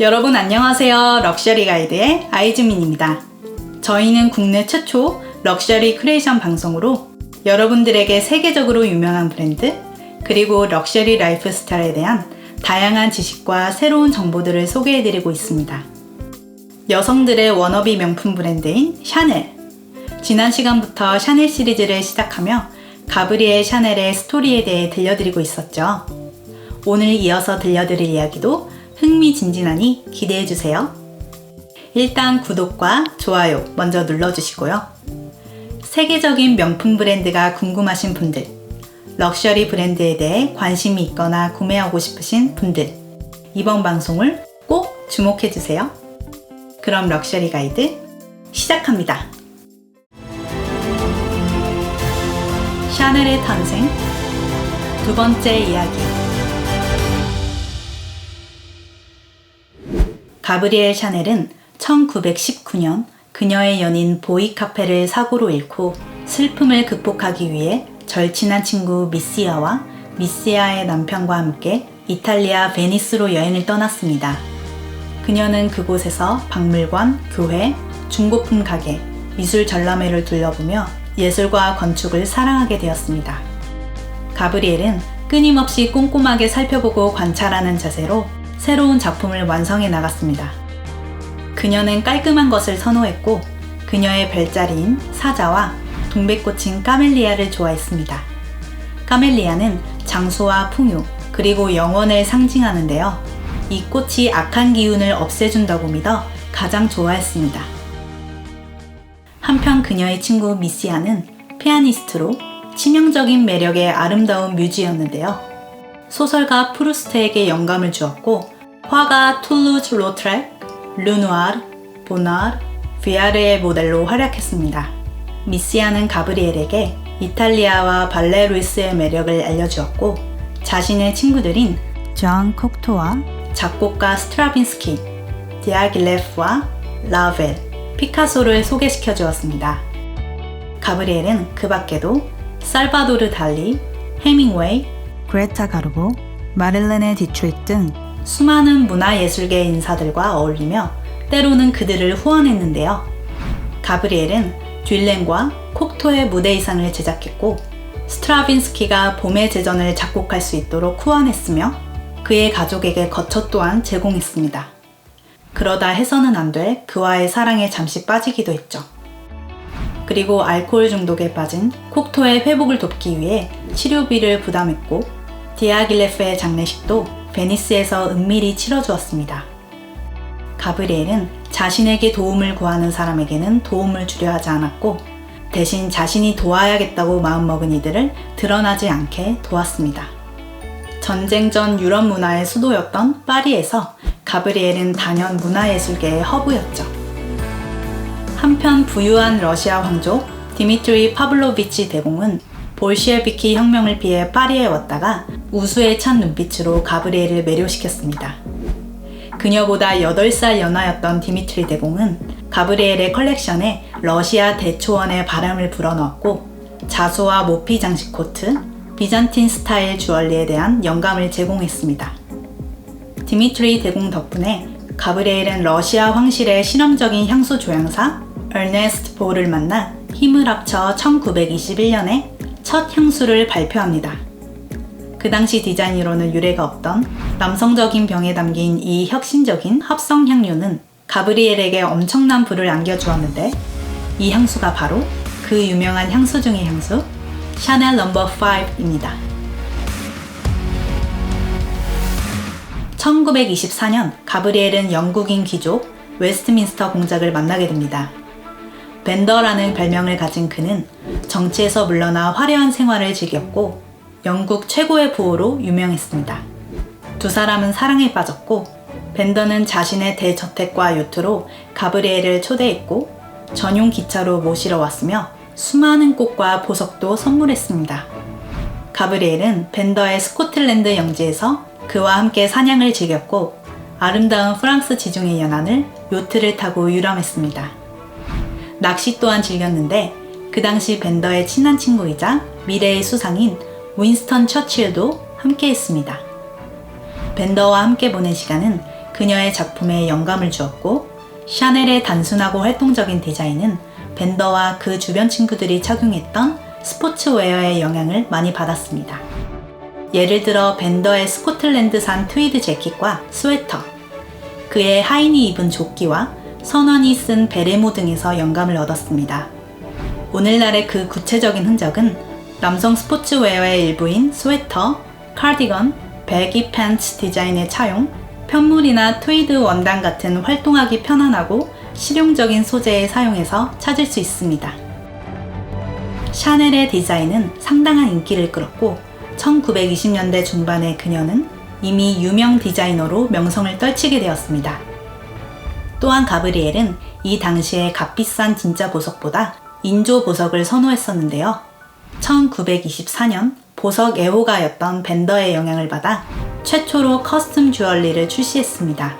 여러분 안녕하세요. 럭셔리 가이드의 아이즈민입니다. 저희는 국내 최초 럭셔리 크리에이션 방송으로 여러분들에게 세계적으로 유명한 브랜드 그리고 럭셔리 라이프 스타일에 대한 다양한 지식과 새로운 정보들을 소개해드리고 있습니다. 여성들의 워너비 명품 브랜드인 샤넬. 지난 시간부터 샤넬 시리즈를 시작하며 가브리엘 샤넬의 스토리에 대해 들려드리고 있었죠. 오늘 이어서 들려드릴 이야기도 흥미진진하니 기대해주세요. 일단 구독과 좋아요 먼저 눌러주시고요. 세계적인 명품 브랜드가 궁금하신 분들, 럭셔리 브랜드에 대해 관심이 있거나 구매하고 싶으신 분들, 이번 방송을 꼭 주목해주세요. 그럼 럭셔리 가이드 시작합니다. 샤넬의 탄생 두 번째 이야기 가브리엘 샤넬은 1919년 그녀의 연인 보이 카페를 사고로 잃고 슬픔을 극복하기 위해 절친한 친구 미시아와 미시아의 남편과 함께 이탈리아 베니스로 여행을 떠났습니다. 그녀는 그곳에서 박물관, 교회, 중고품 가게, 미술 전람회를 둘러보며 예술과 건축을 사랑하게 되었습니다. 가브리엘은 끊임없이 꼼꼼하게 살펴보고 관찰하는 자세로 새로운 작품을 완성해 나갔습니다. 그녀는 깔끔한 것을 선호했고 그녀의 별자리인 사자와 동백꽃인 까멜리아를 좋아했습니다. 까멜리아는 장수와 풍요 그리고 영원을 상징하는데요. 이 꽃이 악한 기운을 없애준다고 믿어 가장 좋아했습니다. 한편 그녀의 친구 미시아는 피아니스트로 치명적인 매력의 아름다운 뮤지였는데요. 소설가 프루스트에게 영감을 주었고 화가 툴루즈 로트렉, 르누아르, 보나르, 비아르의 모델로 활약했습니다. 미시아는 가브리엘에게 이탈리아와 발레 루이스의 매력을 알려주었고 자신의 친구들인 존 콕토와 작곡가 스트라빈스키, 디아길레프와 라벨, 피카소를 소개시켜 주었습니다. 가브리엘은 그 밖에도 살바도르 달리, 헤밍웨이, 그레타 가르보, 마릴레네 디트릭 등 수많은 문화예술계 인사들과 어울리며 때로는 그들을 후원했는데요. 가브리엘은 듀렌과 콕토의 무대 의상을 제작했고 스트라빈스키가 봄의 제전을 작곡할 수 있도록 후원했으며 그의 가족에게 거처 또한 제공했습니다. 그러다 해서는 안 될 그와의 사랑에 잠시 빠지기도 했죠. 그리고 알코올 중독에 빠진 콕토의 회복을 돕기 위해 치료비를 부담했고 디아길레프의 장례식도 베니스에서 은밀히 치러주었습니다. 가브리엘은 자신에게 도움을 구하는 사람에게는 도움을 주려 하지 않았고 대신 자신이 도와야겠다고 마음먹은 이들을 드러나지 않게 도왔습니다. 전쟁 전 유럽 문화의 수도였던 파리에서 가브리엘은 단연 문화예술계의 허브였죠. 한편 부유한 러시아 황족 디미트리 파블로비치 대공은 볼시에비키 혁명을 피해 파리에 왔다가 우수에 찬 눈빛으로 가브리엘을 매료시켰습니다. 그녀보다 8살 연하였던 디미트리 대공은 가브리엘의 컬렉션에 러시아 대초원의 바람을 불어넣었고 자수와 모피 장식 코트, 비잔틴 스타일 주얼리에 대한 영감을 제공했습니다. 디미트리 대공 덕분에 가브리엘은 러시아 황실의 실험적인 향수 조향사 얼네스트 보를 만나 힘을 합쳐 1921년에 첫 향수를 발표합니다. 그 당시 디자인으로는 유례가 없던 남성적인 병에 담긴 이 혁신적인 합성 향료는 가브리엘에게 엄청난 부를 안겨주었는데 이 향수가 바로 그 유명한 향수 중의 향수 샤넬 넘버 5입니다. 1924년 가브리엘은 영국인 귀족 웨스트민스터 공작을 만나게 됩니다. 벤더라는 별명을 가진 그는 정치에서 물러나 화려한 생활을 즐겼고 영국 최고의 부호로 유명했습니다. 두 사람은 사랑에 빠졌고 벤더는 자신의 대저택과 요트로 가브리엘을 초대했고 전용 기차로 모시러 왔으며 수많은 꽃과 보석도 선물했습니다. 가브리엘은 벤더의 스코틀랜드 영지에서 그와 함께 사냥을 즐겼고 아름다운 프랑스 지중해 연안을 요트를 타고 유람했습니다. 낚시 또한 즐겼는데 그 당시 벤더의 친한 친구이자 미래의 수상인 윈스턴 처칠도 함께 했습니다. 벤더와 함께 보낸 시간은 그녀의 작품에 영감을 주었고 샤넬의 단순하고 활동적인 디자인은 벤더와 그 주변 친구들이 착용했던 스포츠웨어의 영향을 많이 받았습니다. 예를 들어 벤더의 스코틀랜드산 트위드 재킷과 스웨터, 그의 하인이 입은 조끼와 선원이 쓴 베레모 등에서 영감을 얻었습니다. 오늘날의 그 구체적인 흔적은 남성 스포츠웨어의 일부인 스웨터, 카디건, 배기 팬츠 디자인의 차용, 편물이나 트위드 원단 같은 활동하기 편안하고 실용적인 소재의 사용에서 찾을 수 있습니다. 샤넬의 디자인은 상당한 인기를 끌었고 1920년대 중반에 그녀는 이미 유명 디자이너로 명성을 떨치게 되었습니다. 또한 가브리엘은 이 당시의 값비싼 진짜 보석보다 인조 보석을 선호했었는데요. 1924년 보석 애호가였던 벤더의 영향을 받아 최초로 커스텀 주얼리를 출시했습니다.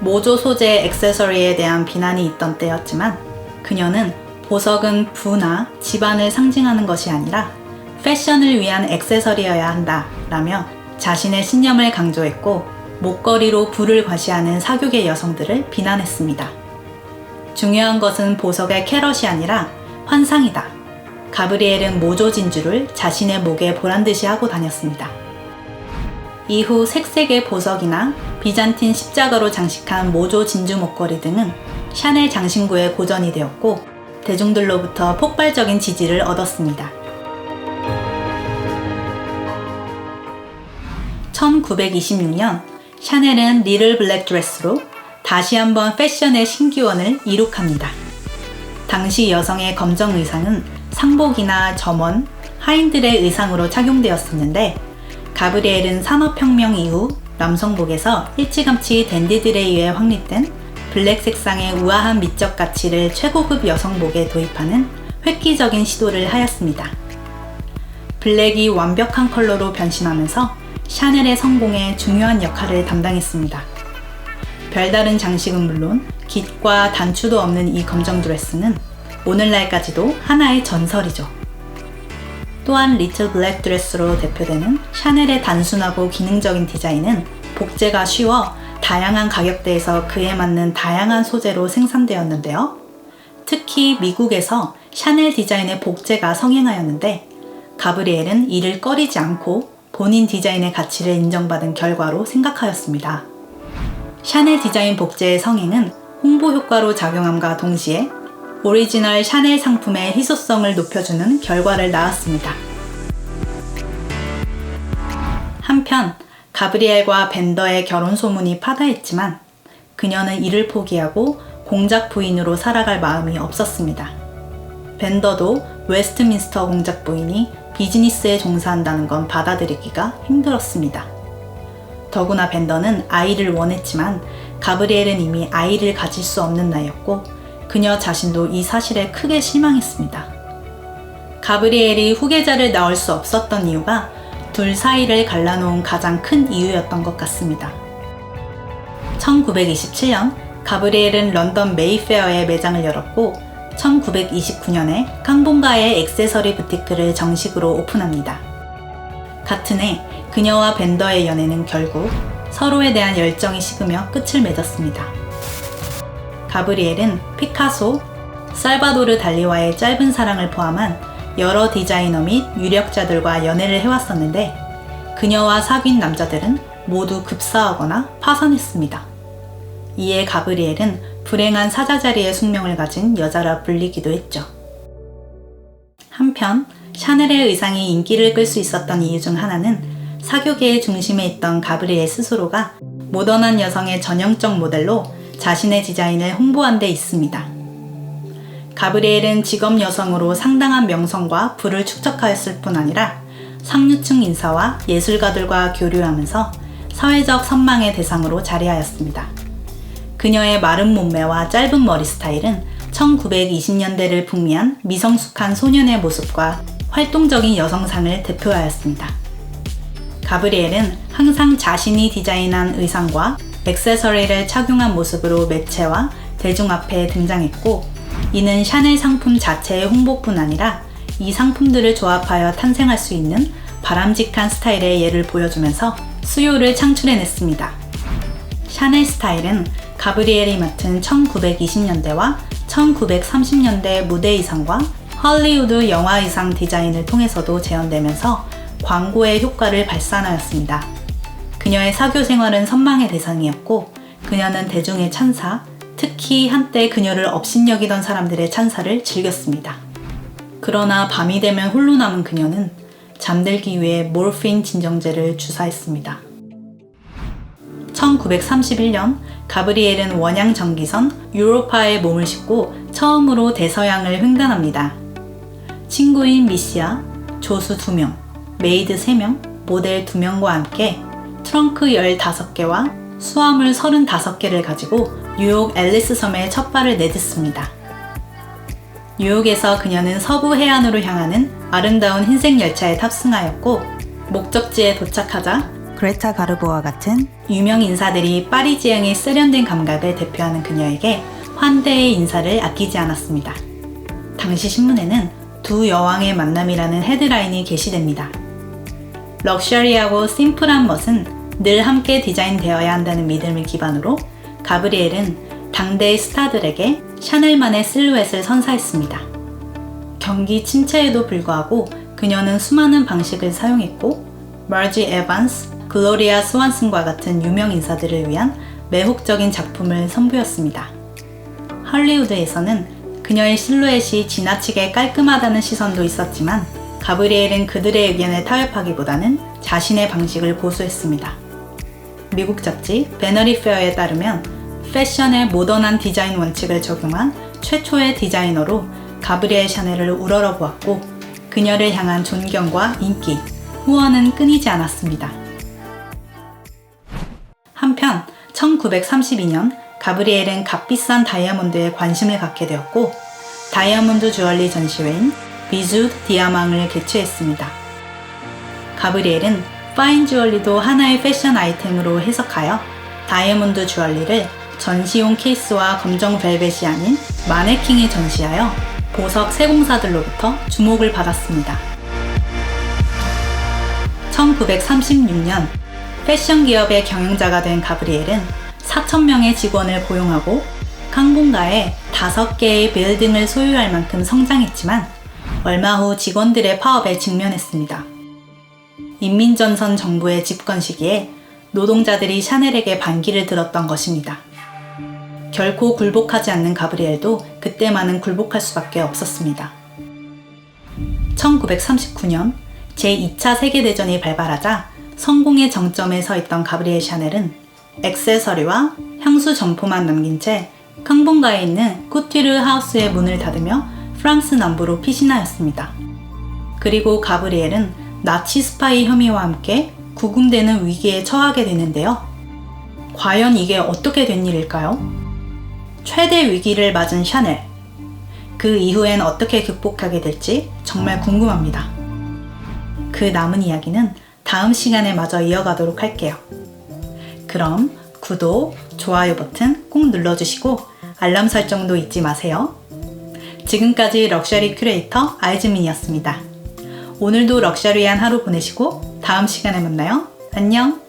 모조 소재 액세서리에 대한 비난이 있던 때였지만 그녀는 보석은 부나 집안을 상징하는 것이 아니라 패션을 위한 액세서리여야 한다 라며 자신의 신념을 강조했고 목걸이로 부를 과시하는 사교계 여성들을 비난했습니다. 중요한 것은 보석의 캐럿이 아니라 환상이다. 가브리엘은 모조 진주를 자신의 목에 보란 듯이 하고 다녔습니다. 이후 색색의 보석이나 비잔틴 십자가로 장식한 모조 진주 목걸이 등은 샤넬 장신구의 고전이 되었고 대중들로부터 폭발적인 지지를 얻었습니다. 1926년 샤넬은 리를 블랙 드레스로 다시 한번 패션의 신기원을 이룩합니다. 당시 여성의 검정 의상은 상복이나 점원, 하인들의 의상으로 착용되었었는데 가브리엘은 산업혁명 이후 남성복에서 일찌감치 댄디들에 의해 확립된 블랙 색상의 우아한 미적 가치를 최고급 여성복에 도입하는 획기적인 시도를 하였습니다. 블랙이 완벽한 컬러로 변신하면서 샤넬의 성공에 중요한 역할을 담당했습니다. 별다른 장식은 물론 깃과 단추도 없는 이 검정 드레스는 오늘날까지도 하나의 전설이죠. 또한 리틀 블랙 드레스로 대표되는 샤넬의 단순하고 기능적인 디자인은 복제가 쉬워 다양한 가격대에서 그에 맞는 다양한 소재로 생산되었는데요. 특히 미국에서 샤넬 디자인의 복제가 성행하였는데 가브리엘은 이를 꺼리지 않고 본인 디자인의 가치를 인정받은 결과로 생각하였습니다. 샤넬 디자인 복제의 성행은 홍보 효과로 작용함과 동시에 오리지널 샤넬 상품의 희소성을 높여주는 결과를 낳았습니다. 한편 가브리엘과 벤더의 결혼 소문이 파다했지만 그녀는 이를 포기하고 공작 부인으로 살아갈 마음이 없었습니다. 벤더도 웨스트민스터 공작 부인이 비즈니스에 종사한다는 건 받아들이기가 힘들었습니다. 더구나 벤더는 아이를 원했지만 가브리엘은 이미 아이를 가질 수 없는 나이였고 그녀 자신도 이 사실에 크게 실망했습니다. 가브리엘이 후계자를 낳을 수 없었던 이유가 둘 사이를 갈라놓은 가장 큰 이유였던 것 같습니다. 1927년 가브리엘은 런던 메이페어에 매장을 열었고 1929년에 캉본가의 액세서리 부티크를 정식으로 오픈합니다. 같은 해 그녀와 벤더의 연애는 결국 서로에 대한 열정이 식으며 끝을 맺었습니다. 가브리엘은 피카소, 살바도르 달리와의 짧은 사랑을 포함한 여러 디자이너 및 유력자들과 연애를 해왔었는데 그녀와 사귄 남자들은 모두 급사하거나 파산했습니다. 이에 가브리엘은 불행한 사자 자리의 숙명을 가진 여자라 불리기도 했죠. 한편 샤넬의 의상이 인기를 끌 수 있었던 이유 중 하나는 사교계의 중심에 있던 가브리엘 스스로가 모던한 여성의 전형적 모델로 자신의 디자인을 홍보한 데 있습니다. 가브리엘은 직업 여성으로 상당한 명성과 부를 축적하였을 뿐 아니라 상류층 인사와 예술가들과 교류하면서 사회적 선망의 대상으로 자리하였습니다. 그녀의 마른 몸매와 짧은 머리 스타일은 1920년대를 풍미한 미성숙한 소년의 모습과 활동적인 여성상을 대표하였습니다. 가브리엘은 항상 자신이 디자인한 의상과 액세서리를 착용한 모습으로 매체와 대중 앞에 등장했고, 이는 샤넬 상품 자체의 홍보뿐 아니라 이 상품들을 조합하여 탄생할 수 있는 바람직한 스타일의 예를 보여주면서 수요를 창출해냈습니다. 샤넬 스타일은 가브리엘이 맡은 1920년대와 1930년대 무대 의상과 헐리우드 영화 의상 디자인을 통해서도 재현되면서 광고의 효과를 발산하였습니다. 그녀의 사교 생활은 선망의 대상이었고 그녀는 대중의 찬사, 특히 한때 그녀를 업신여기던 사람들의 찬사를 즐겼습니다. 그러나 밤이 되면 홀로 남은 그녀는 잠들기 위해 몰핀 진정제를 주사했습니다. 1931년 가브리엘은 원양 전기선 유로파에 몸을 싣고 처음으로 대서양을 횡단합니다. 친구인 미시아, 조수 2명, 메이드 3명, 모델 2명과 함께 트렁크 15개와 수화물 35개를 가지고 뉴욕 앨리스 섬에 첫 발을 내딛습니다. 뉴욕에서 그녀는 서부 해안으로 향하는 아름다운 흰색 열차에 탑승하였고 목적지에 도착하자 그레타 가르보와 같은 유명 인사들이 파리 지향의 세련된 감각을 대표하는 그녀에게 환대의 인사를 아끼지 않았습니다. 당시 신문에는 두 여왕의 만남이라는 헤드라인이 게시됩니다. 럭셔리하고 심플한 멋은 늘 함께 디자인되어야 한다는 믿음을 기반으로 가브리엘은 당대의 스타들에게 샤넬만의 실루엣을 선사했습니다. 경기 침체에도 불구하고 그녀는 수많은 방식을 사용했고 마지 에반스, 글로리아 스완슨과 같은 유명 인사들을 위한 매혹적인 작품을 선보였습니다. 할리우드에서는 그녀의 실루엣이 지나치게 깔끔하다는 시선도 있었지만 가브리엘은 그들의 의견에 타협하기보다는 자신의 방식을 고수했습니다. 미국 잡지 베너리 페어에 따르면 패션의 모던한 디자인 원칙을 적용한 최초의 디자이너로 가브리엘 샤넬을 우러러 보았고 그녀를 향한 존경과 인기, 후원은 끊이지 않았습니다. 한편 1932년 가브리엘은 값비싼 다이아몬드에 관심을 갖게 되었고 다이아몬드 주얼리 전시회인 비주드 디아망을 개최했습니다. 가브리엘은 파인 주얼리도 하나의 패션 아이템으로 해석하여 다이아몬드 주얼리를 전시용 케이스와 검정 벨벳이 아닌 마네킹에 전시하여 보석 세공사들로부터 주목을 받았습니다. 1936년 패션 기업의 경영자가 된 가브리엘은 4천명의 직원을 고용하고 항공가에 5개의 빌딩을 소유할 만큼 성장했지만 얼마 후 직원들의 파업에 직면했습니다. 인민전선 정부의 집권 시기에 노동자들이 샤넬에게 반기를 들었던 것입니다. 결코 굴복하지 않는 가브리엘도 그때만은 굴복할 수밖에 없었습니다. 1939년 제2차 세계대전이 발발하자 성공의 정점에 서 있던 가브리엘 샤넬은 액세서리와 향수 점포만 남긴 채 캉봉가에 있는 쿠티르 하우스의 문을 닫으며 프랑스 남부로 피신하였습니다. 그리고 가브리엘은 나치 스파이 혐의와 함께 구금되는 위기에 처하게 되는데요. 과연 이게 어떻게 된 일일까요? 최대 위기를 맞은 샤넬. 그 이후엔 어떻게 극복하게 될지 정말 궁금합니다. 그 남은 이야기는 다음 시간에 마저 이어가도록 할게요. 그럼 구독, 좋아요 버튼 꼭 눌러주시고 알람 설정도 잊지 마세요. 지금까지 럭셔리 큐레이터 아이즈민이었습니다. 오늘도 럭셔리한 하루 보내시고 다음 시간에 만나요. 안녕!